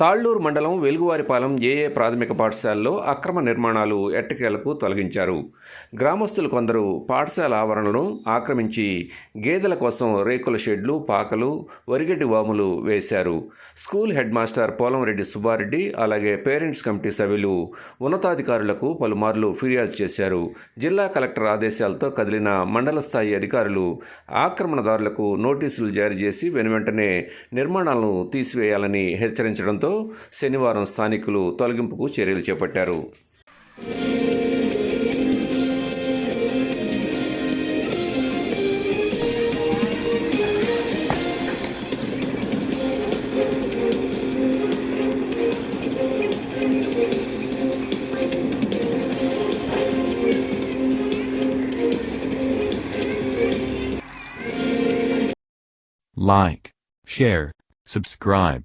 తాళ్ళూరు మండలం వెలుగువారిపాలెం ఏఏ ప్రాథమిక పాఠశాలలో అక్రమ నిర్మాణాలు ఎట్టకేలకు తొలగించారు. గ్రామస్తులు కొందరు పాఠశాల ఆవరణను ఆక్రమించి గేదెల కోసం రేకుల షెడ్లు పాకలు వరిగడ్డి వాములు వేశారు. School head master Polamreddy Subbareddy అలాగే పేరెంట్స్ కమిటీ సభ్యులు ఉన్నతాధికారులకు పలుమార్లు ఫిర్యాదు చేశారు. జిల్లా కలెక్టర్ ఆదేశాలతో కదిలిన మండల స్థాయి అధికారులు ఆక్రమణదారులకు నోటీసులు జారీ చేసి వెనువెంటనే నిర్మాణాలను తీసివేయాలని హెచ్చరించడంతో శనివారం స్థానికులు తొలగింపుకు చర్యలు చేపట్టారు. Like, share, subscribe,